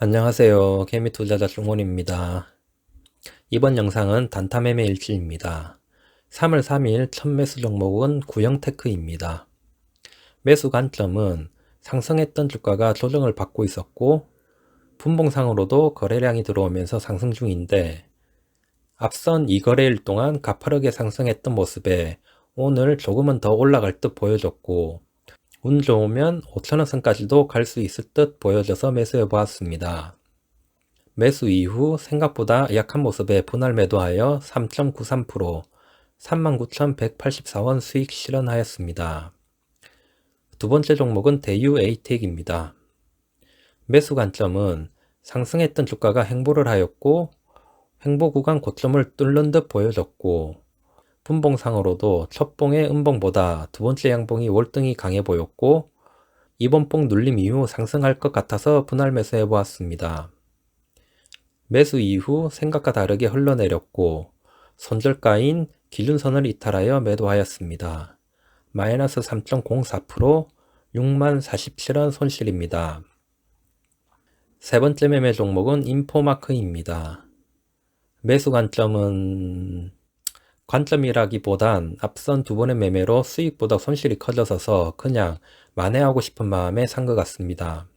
안녕하세요. 개미 투자자 중원입니다. 이번 영상은 단타 매매 일지입니다. 3월 3일 첫 매수 종목은 구형테크입니다. 매수 관점은 상승했던 주가가 조정을 받고 있었고 분봉상으로도 거래량이 들어오면서 상승 중인데 앞선 2거래일 동안 가파르게 상승했던 모습에 오늘 조금은 더 올라갈 듯 보여줬고 운 좋으면 5천원 선까지도 갈 수 있을 듯 보여져서 매수해 보았습니다. 매수 이후 생각보다 약한 모습에 분할 매도하여 3.93% 39,184원 수익 실현하였습니다. 두 번째 종목은 대유 에이텍입니다. 매수 관점은 상승했던 주가가 행보를 하였고 행보 구간 고점을 뚫는 듯 보여졌고 분봉상으로도 첫 봉의 음봉보다 두 번째 양봉이 월등히 강해 보였고 이번 봉 눌림 이후 상승할 것 같아서 분할 매수해 보았습니다. 매수 이후 생각과 다르게 흘러내렸고 손절가인 기준선을 이탈하여 매도하였습니다. 마이너스 3.04% 6만 47원 손실입니다. 세 번째 매매 종목은 인포마크입니다. 매수 관점은 관점이라기보단 앞선 두 번의 매매로 수익보다 손실이 커져서 그냥 만회하고 싶은 마음에 산 것 같습니다.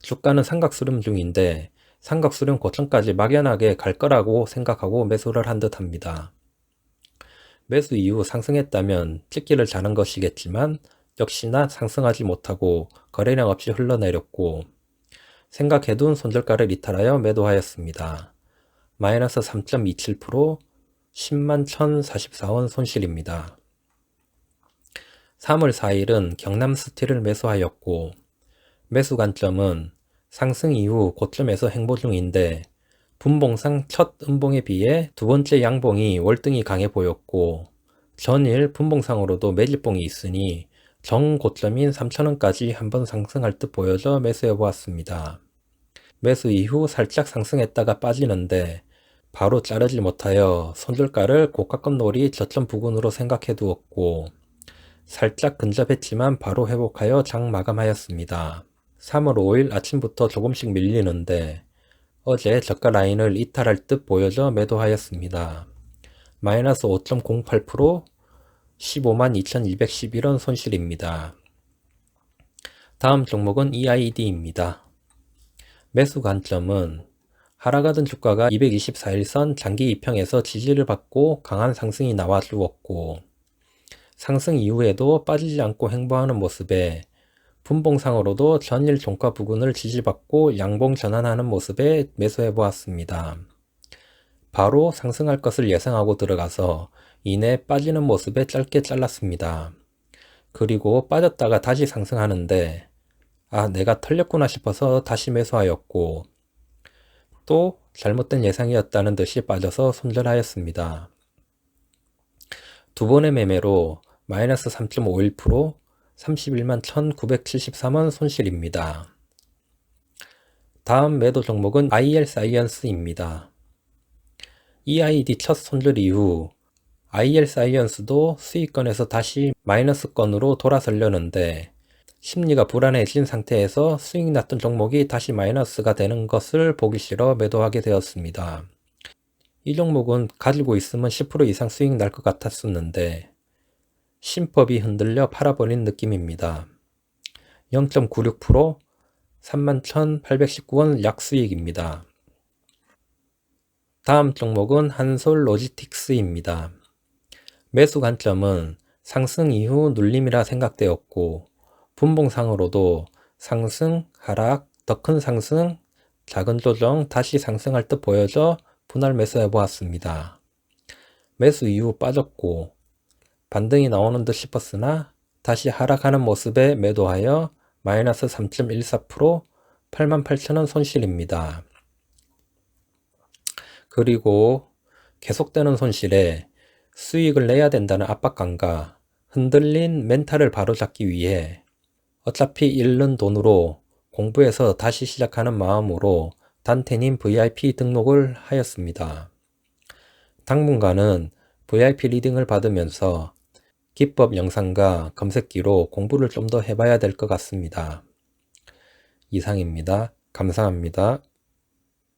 주가는 삼각수렴 중인데 삼각수렴 고점까지 막연하게 갈 거라고 생각하고 매수를 한 듯 합니다. 매수 이후 상승했다면 찍기를 잘한 것이겠지만 역시나 상승하지 못하고 거래량 없이 흘러내렸고 생각해둔 손절가를 이탈하여 매도하였습니다. 마이너스 3.27% 10만 1044원 손실입니다. 3월 4일은 경남 스틸을 매수하였고 매수 관점은 상승 이후 고점에서 행보 중인데 분봉상 첫 음봉에 비해 두 번째 양봉이 월등히 강해 보였고 전일 분봉상으로도 매집봉이 있으니 정고점인 3천원까지 한번 상승할 듯 보여져 매수해 보았습니다. 매수 이후 살짝 상승했다가 빠지는데 바로 자르지 못하여 손절가를 고가급 놀이 저점 부근으로 생각해 두었고 살짝 근접했지만 바로 회복하여 장 마감하였습니다. 3월 5일 아침부터 조금씩 밀리는데 어제 저가 라인을 이탈할 듯 보여져 매도하였습니다. 마이너스 5.08% 15만 2211원 손실입니다. 다음 종목은 EID입니다. 매수 관점은 하락하던 주가가 224일선 장기 이평에서 지지를 받고 강한 상승이 나와 주었고 상승 이후에도 빠지지 않고 행보하는 모습에 분봉상으로도 전일 종가 부근을 지지받고 양봉 전환하는 모습에 매수해 보았습니다. 바로 상승할 것을 예상하고 들어가서 이내 빠지는 모습에 짧게 잘랐습니다. 그리고 빠졌다가 다시 상승하는데 아 내가 털렸구나 싶어서 다시 매수하였고 또 잘못된 예상이었다는 듯이 빠져서 손절하였습니다. 두 번의 매매로 마이너스 3.51% 31만 1973원 손실입니다. 다음 매도 종목은 IR 사이언스입니다. EID 첫 손절 이후 IR 사이언스도 수익권에서 다시 마이너스권으로 돌아서려는데 심리가 불안해진 상태에서 수익 났던 종목이 다시 마이너스가 되는 것을 보기 싫어 매도하게 되었습니다. 이 종목은 가지고 있으면 10% 이상 수익 날 것 같았었는데 심법이 흔들려 팔아버린 느낌입니다. 0.96% 31,819원 약수익입니다. 다음 종목은 한솔 로지틱스입니다. 매수 관점은 상승 이후 눌림이라 생각되었고 분봉상으로도 상승, 하락, 더 큰 상승, 작은 조정, 다시 상승할 듯 보여져 분할 매수해 보았습니다. 매수 이후 빠졌고 반등이 나오는 듯 싶었으나 다시 하락하는 모습에 매도하여 마이너스 3.14% 88,000원 손실입니다. 그리고 계속되는 손실에 수익을 내야 된다는 압박감과 흔들린 멘탈을 바로잡기 위해 어차피 잃는 돈으로 공부해서 다시 시작하는 마음으로 단테님 VIP 등록을 하였습니다. 당분간은 VIP 리딩을 받으면서 기법 영상과 검색기로 공부를 좀 더 해봐야 될 것 같습니다. 이상입니다. 감사합니다.